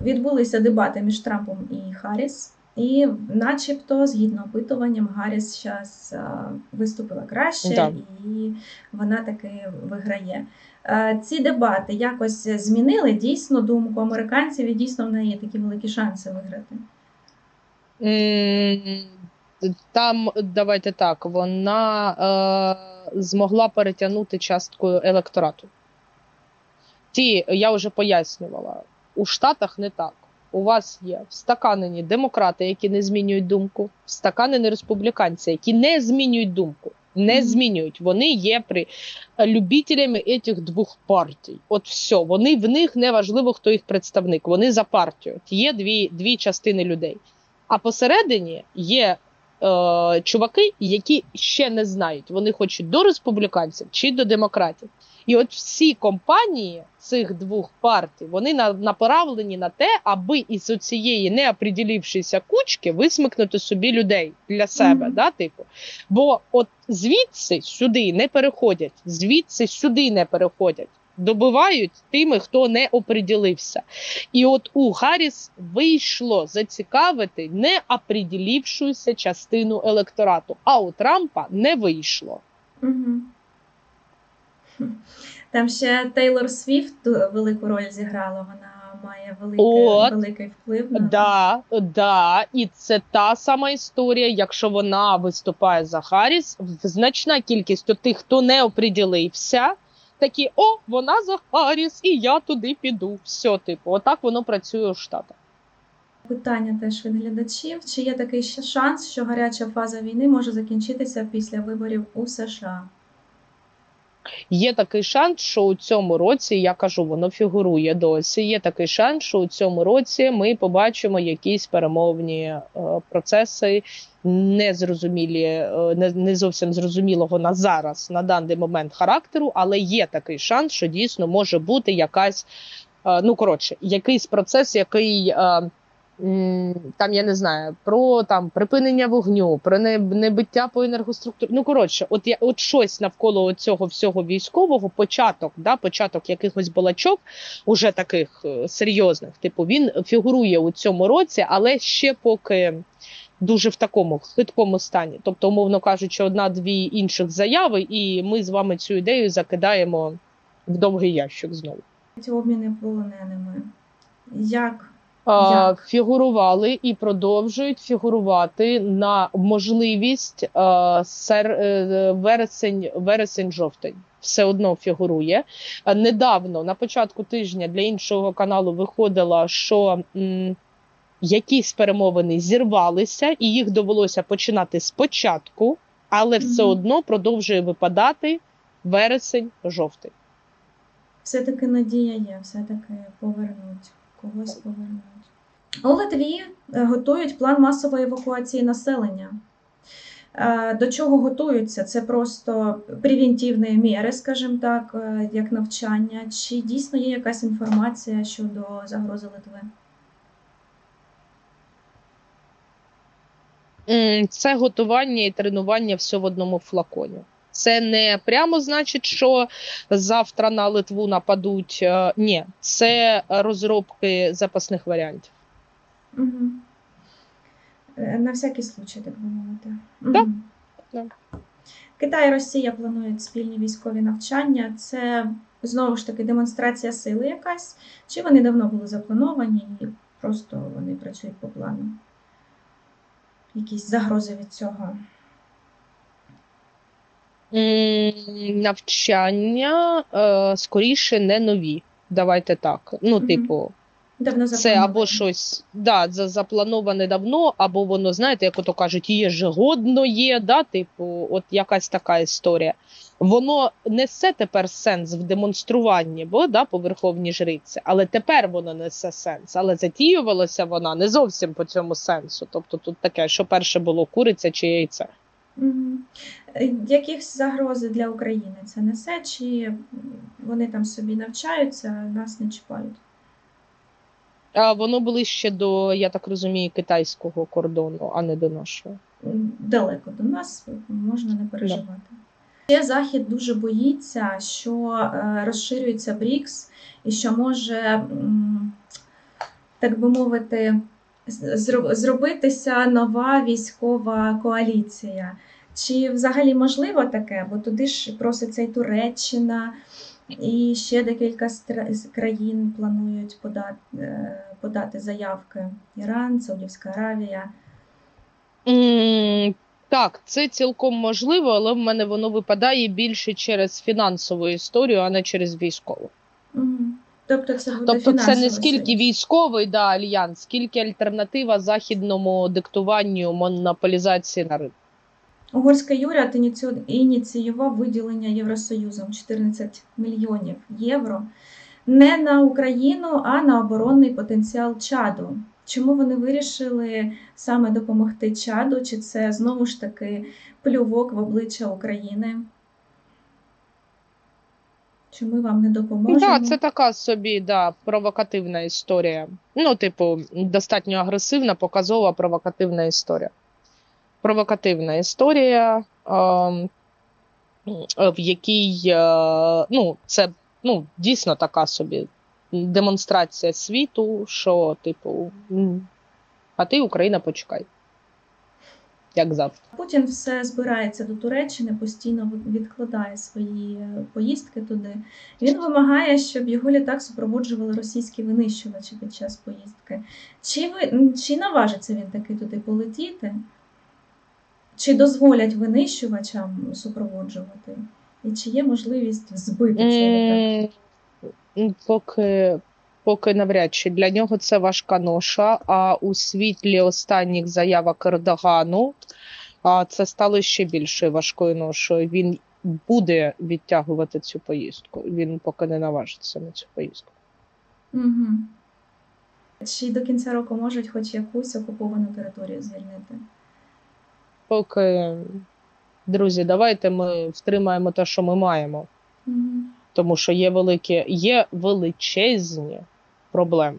відбулися дебати між Трампом і Харріс. І, начебто, згідно опитуванням, Гарріс зараз виступила краще, Да. і вона таки виграє. Е, Ці дебати якось змінили дійсно думку американців, і дійсно в неї є такі великі шанси виграти. Там, давайте так, вона е, змогла перетягнути частку електорату. Ті, я вже пояснювала, у Штатах не так. У вас є встаканені демократи, які не змінюють думку, встаканені республіканці, які не змінюють думку. Не змінюють. Вони є при любителями цих двох партій. От все, вони в них не важливо, хто їх представник. Вони за партію. Є дві, дві частини людей. А посередині є е, чуваки, які ще не знають, вони хочуть до республіканців чи до демократів. І от всі компанії цих двох партій вони на, направлені на те, аби із цієї неоприділившися кучки висмикнути собі людей для себе. Мгм. Да, типу. Бо от звідси сюди не переходять, звідси сюди не переходять. Добивають тими, хто не оприділився. І от у Гарріс вийшло зацікавити неоприділившуюся частину електорату, а у Трампа не вийшло. Угу. Там ще Тейлор Свіфт велику роль зіграла. Вона має великий, От. великий вплив на Да, да, і це та сама історія. Якщо вона виступає за Харріс, значна кількість тих, хто не оприділився, такі о, вона за Харріс, і я туди піду. Все, типу, отак воно працює у Штатах. питання теж від глядачів. Чи є такий ще шанс, що гаряча фаза війни може закінчитися після виборів у США? Є такий шанс, що у цьому році, я кажу, воно фігурує досі. Є такий шанс, що у цьому році ми побачимо якісь перемовні е, процеси, незрозумілі, е, не, не зовсім зрозумілого на зараз, на даний момент характеру, але є такий шанс, що дійсно може бути якась, е, ну коротше, якийсь процес, який. Е, Там я не знаю про там припинення вогню, про небиття по енергоструктурі. Ну коротше, от я от щось навколо цього всього військового, початок, да, початок якихось балачок, уже таких е, серйозних. Типу, він фігурує у цьому році, але ще поки дуже в такому хиткому стані. Тобто, умовно кажучи, одна-дві інших заяви, і ми з вами цю ідею закидаємо в довгий ящик знову. Ці обміни полоненими. Як Як? фігурували і продовжують фігурувати на можливість сер, е, вересень, вересень, жовтень. Все одно фігурує. Недавно, на початку тижня, для іншого каналу виходило, що м, якісь перемовини зірвалися, і їх довелося починати спочатку, але все одно продовжує випадати вересень, жовтень. все-таки надія є, все-таки повернуть, когось повернуть. У Литві е, готують план масової евакуації населення. Е, До чого готуються? Це просто превентивні міри, скажімо так, е, як навчання. Чи дійсно є якась інформація щодо загрози Литви? Це готування і тренування все в одному флаконі. Це не прямо значить, що завтра на Литву нападуть. Е, Ні, це розробки запасних варіантів. Угу. На всякий случай, так би мовити. Так, Мгм. так. Китай і Росія планують спільні військові навчання. Це знову ж таки демонстрація сили якась, чи вони давно були заплановані і просто вони працюють по плану? Якісь загрози від цього. Навчання е, скоріше не нові. Давайте так. Ну, типу, Давно це або щось да, за- заплановане давно, або воно, знаєте, як ото кажуть, є жегодно є, да, типу, от якась така історія. Воно несе тепер сенс в демонструванні, бо да, по верховній жриці, але тепер воно несе сенс. Але затіювалося вона не зовсім по цьому сенсу. Тобто тут таке, що перше було куриця чи яйце. Е, Якісь загрози для України це несе, чи вони там собі навчаються, а нас не чіпають? А воно ближче до, я так розумію, китайського кордону, а не до нашого. Далеко до нас, можна не переживати. Ще Захід дуже боїться, що е, розширюється БРІКС і що може так би мовити, зробитися нова військова коаліція. Чи взагалі можливо таке? Бо туди ж проситься і Туреччина, і ще декілька країн планують подати, подати заявки: Іран, Саудівська Аравія. М, Так, це цілком можливо, але в мене воно випадає більше через фінансову історію, а не через військову. Тобто це буде Тобто, це не скільки військовий да, альянс, скільки альтернатива західному диктуванню монополізації на ринку. Уряд ініцію- ініціював виділення Євросоюзом 14 мільйонів євро не на Україну, а на оборонний потенціал Чаду. Чому вони вирішили саме допомогти Чаду? Чи це знову ж таки плювок в обличчя України? Чи ми вам не допоможемо? Так, це така собі да, провокативна історія. Ну, типу, достатньо агресивна, показова провокативна історія. Провокативна історія, ем, в якій е, ну, це ну, дійсно така собі демонстрація світу, що, типу, а ти, Україна, почекай. Як завжди. Путін все збирається до Туреччини, постійно відкладає свої е, поїздки туди. Він вимагає, щоб його літак супроводжували російські винищувачі під час поїздки. Чи ви чи наважиться він таки туди полетіти? Чи дозволять винищувачам супроводжувати? І чи є можливість збити цей літак? Поки, поки навряд чи для нього це важка ноша. А у світлі останніх заявок Ердогану а, це стало ще більшою важкою ношою. Він буде відтягувати цю поїздку. Він поки не наважиться на цю поїздку. Угу. Чи до кінця року можуть хоч якусь окуповану територію звільнити? Поки, друзі, давайте ми втримаємо те, що ми маємо. Угу. тому що є великі, є величезні проблеми.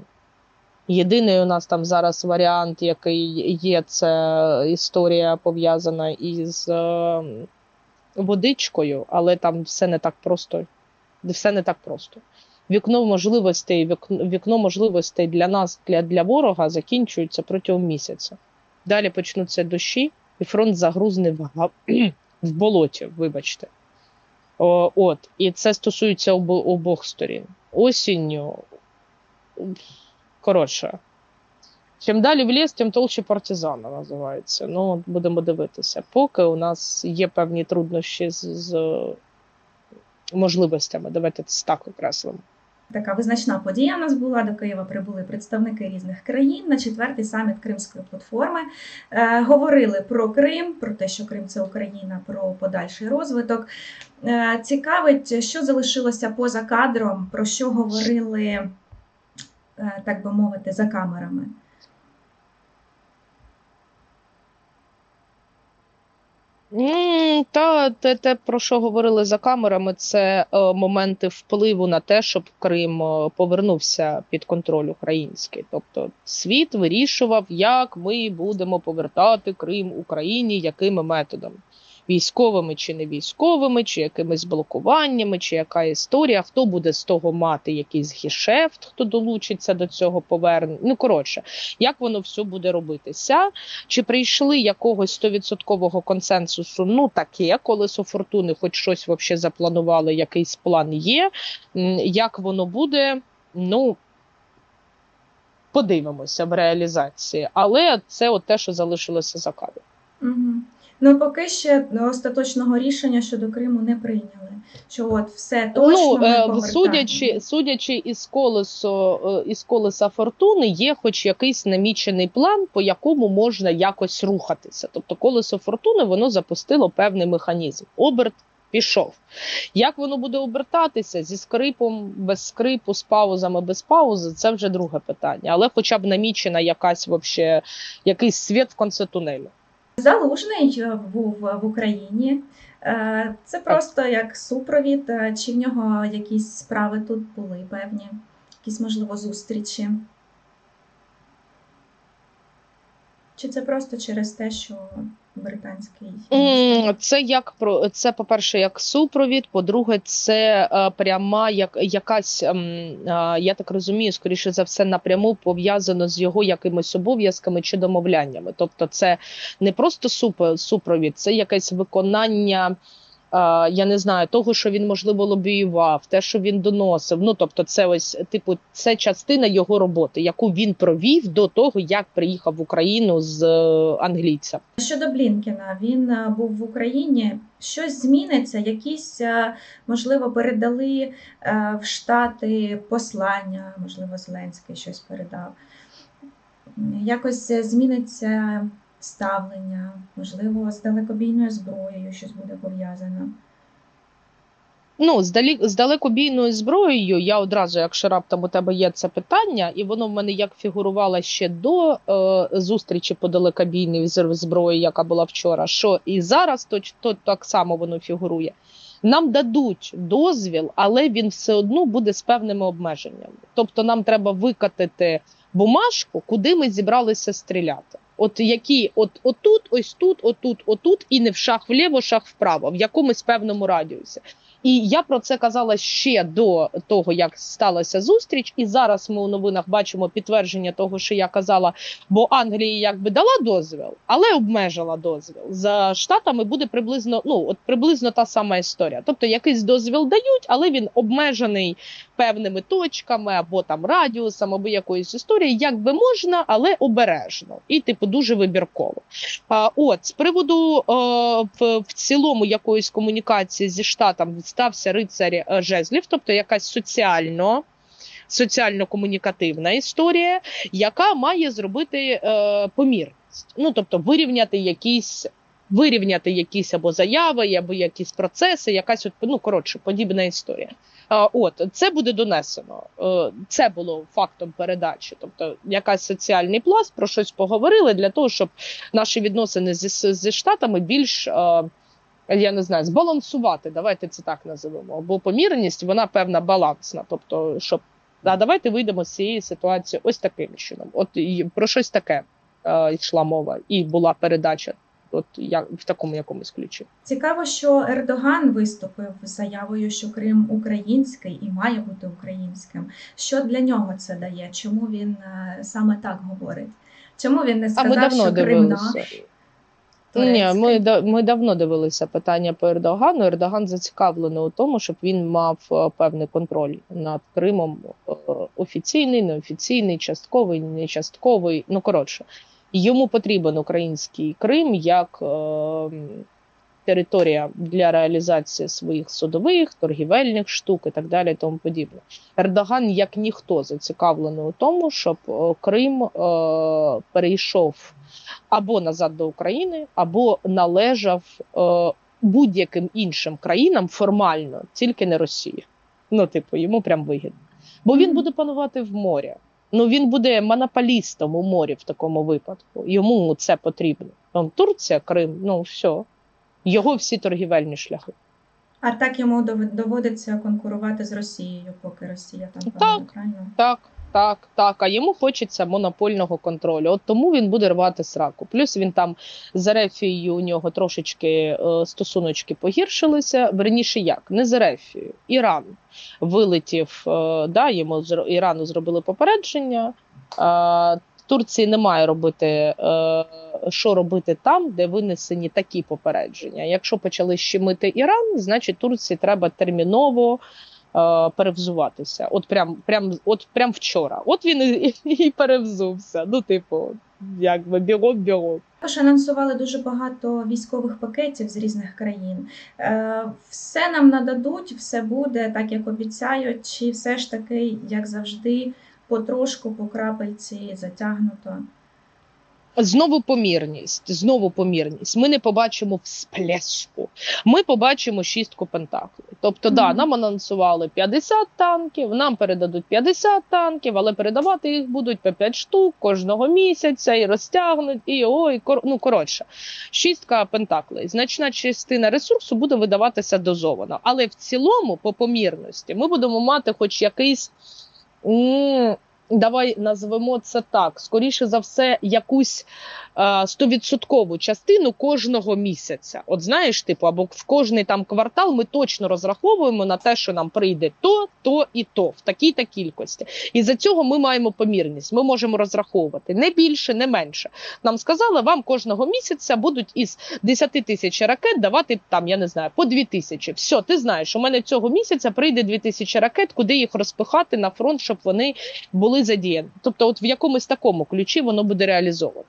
Єдиний у нас там зараз варіант, який є, це історія пов'язана із е, водичкою, але там все не так просто. Все не так просто. Вікно можливостей, вікно, вікно можливостей для нас, для, для ворога закінчується протягом місяця. Далі почнуться дощі, і фронт загрузне в, в болоті, вибачте. О, от, і це стосується обо- обох сторін. Осінню. Коротше. Чим далі в ліс, тим толще партизана називається. Ну, будемо дивитися. Поки у нас є певні труднощі з, з можливостями. Давайте це так окреслимо. Така визначна подія у нас була. До Києва прибули представники різних країн на четвертий саміт Кримської платформи. Е, говорили про Крим, про те, що Крим це Україна, про подальший розвиток. Е, цікавить, що залишилося поза кадром, про що говорили, так би мовити, за камерами. Та те, те, про що говорили за камерами, це е, моменти впливу на те, щоб Крим е, повернувся під контроль український. Тобто світ вирішував, як ми будемо повертати Крим Україні, якими методами. Військовими чи не військовими, чи якимись блокуваннями, чи яка історія, хто буде з того мати якийсь гешефт, хто долучиться до цього повернення. Ну коротше, як воно все буде робитися? Чи прийшли якогось стовідсоткового консенсусу? Ну таке, колесо фортуни, хоч щось вообще запланували, якийсь план є. Як воно буде? Ну подивимося в реалізації. Але це от те, що залишилося за кадром. Угу. Ну, поки ще остаточного рішення щодо Криму не прийняли. Що от все точно ну, судячи, судячи із колесо е, із колеса фортуни, є хоч якийсь намічений план, по якому можна якось рухатися. Тобто, колесо фортуни воно запустило певний механізм. Оберт пішов. Як воно буде обертатися зі скрипом, без скрипу, з паузами, без паузи, це вже друге питання. Але хоча б намічена якась вообще, якийсь світ в конце тунелю. Залужний е, був в Україні. Е, Це просто як супровід. Е, Чи в нього якісь справи тут були певні, якісь можливо зустрічі? Чи це просто через те, що британський Це як про це, по-перше, як супровід. По-друге, це е, пряма як якась, ем, е, я так розумію, скоріше за все, напряму пов'язано з його якимись обов'язками чи домовляннями. Тобто, це не просто суп- супровід, це якесь виконання. Е, Я не знаю того, що він можливо лобіював, те, що він доносив. Ну тобто, це ось типу, це частина його роботи, яку він провів до того, як приїхав в Україну з е, англійцем. Щодо Блінкіна, він е, був в Україні. Щось зміниться, якісь, можливо, передали в Штати послання, можливо, Зеленський щось передав. Якось зміниться ставлення, можливо, з далекобійною зброєю щось буде пов'язано. Ну, з, далі, з далекобійною зброєю, я одразу, якщо раптом у тебе є це питання, і воно в мене як фігурувало ще до е, зустрічі по далекобійній зброї, яка була вчора, що і зараз то, то так само воно фігурує. Нам дадуть дозвіл, але він все одно буде з певними обмеженнями. Тобто нам треба викатити бумажку, куди ми зібралися стріляти. От які, от отут, ось тут, отут, отут, і не в шах вліво, шах вправо, в якомусь певному радіусі. І я про це казала ще до того, як сталася зустріч. І зараз ми у новинах бачимо підтвердження того, що я казала, бо Англія якби дала дозвіл, але обмежила дозвіл. За штатами буде приблизно ну от приблизно та сама історія. Тобто якийсь дозвіл дають, але він обмежений певними точками або там радіусом, або якоюсь історією, як би можна, але обережно і типу дуже вибірково. А, От з приводу е, в, в цілому якоїсь комунікації зі штатом стався рицар е, жезлів, тобто якась соціально. Соціально-комунікативна історія, яка має зробити е, помірність. Ну тобто вирівняти якісь, вирівняти якісь або заяви, або якісь процеси, якась от, ну коротше, подібна історія. А, От це буде донесено. Е, Це було фактом передачі. Тобто, якась соціальний пласт про щось поговорили для того, щоб наші відносини зі, зі штатами більш. е, Я не знаю, збалансувати, давайте це так називемо. Бо помірність вона певна балансна. Тобто, щоб а давайте вийдемо з цієї ситуації ось таким чином. От і про щось таке е, йшла мова, і була передача, от як в такому якомусь ключі. Цікаво, що Ердоган виступив з заявою, що Крим український і має бути українським. Що для нього це дає? Чому він е, саме так говорить? Чому він не А сказав, що Крим дивилися. Наш? Ні, ми ми давно дивилися питання по Ердогану. Ердоган зацікавлений у тому, щоб він мав е, певний контроль над Кримом е, офіційний, неофіційний, частковий, не частковий. Ну коротше, йому потрібен український Крим як е, м, територія для реалізації своїх судових, торгівельних штук і так далі. і Тому подібне. Ердоган, як ніхто, зацікавлений у тому, щоб е, Крим е, перейшов або назад до України, або належав е, будь-яким іншим країнам формально, тільки не Росії. Ну, типу, йому прям вигідно. Бо він буде панувати в морі. Ну він буде монополістом у морі в такому випадку. Йому це потрібно. Там Турція, Крим, ну все. Його всі торгівельні шляхи. А так йому дов- доводиться конкурувати з Росією, поки Росія там Так. Так, так, так. А йому хочеться монопольного контролю. От тому він буде рвати сраку. Плюс він там з Ерефією у нього трошечки е, стосуночки погіршилися. Верніше як не з Ерефією. Іран вилетів. Е, да, йому з Ірану зробили попередження. Е, Турції немає робити, е, що робити там, де винесені такі попередження. Якщо почали щемити Іран, значить Турції треба терміново е, перевзуватися. От прям, прям, от прям вчора. От він і, і перевзувся. Ну, типу, якби бігом бігом. Також анонсували дуже багато військових пакетів з різних країн. Е, Все нам нададуть, все буде так, як обіцяють, чи все ж таки, як завжди, потрошку, по крапельці затягнуто. Знову помірність, знову помірність. Ми не побачимо всплеску. Ми побачимо шістку пентаклів. Тобто, да, нам анонсували 50 танків, нам передадуть 50 танків, але передавати їх будуть по 5 штук кожного місяця і розтягнуть. І ой, кор... ну коротше, шістка пентаклей. Значна частина ресурсу буде видаватися дозовано. Але в цілому, по помірності, ми будемо мати хоч якийсь. Давай назвемо це так. Скоріше за все, якусь е, стовідсоткову частину кожного місяця. От знаєш, типу, або в кожний там квартал ми точно розраховуємо на те, що нам прийде то, то і то в такій-то кількості. І за цього ми маємо помірність. Ми можемо розраховувати не більше, не менше. Нам сказали, вам кожного місяця будуть із 10 тисяч ракет давати там, я не знаю, по 2 тисячі. Все, ти знаєш, у мене цього місяця прийде 2 тисячі ракет, куди їх розпихати на фронт, щоб вони були задіяні. Тобто, от в якомусь такому ключі воно буде реалізовано.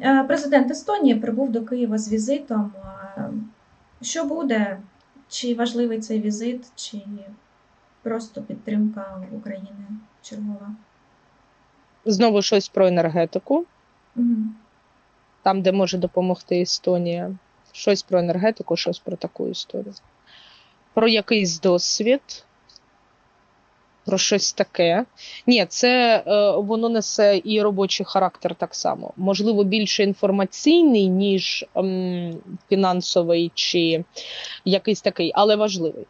Е, Президент Естонії прибув до Києва з візитом. Е, Що буде? Чи важливий цей візит, чи просто підтримка України чергова? Знову щось про енергетику, Мгм. там, де може допомогти Естонія. Щось про енергетику, щось про таку історію. Про якийсь досвід. Про щось таке. Ні, це е, воно несе і робочий характер так само. Можливо, більше інформаційний, ніж ем, фінансовий чи якийсь такий, але важливий.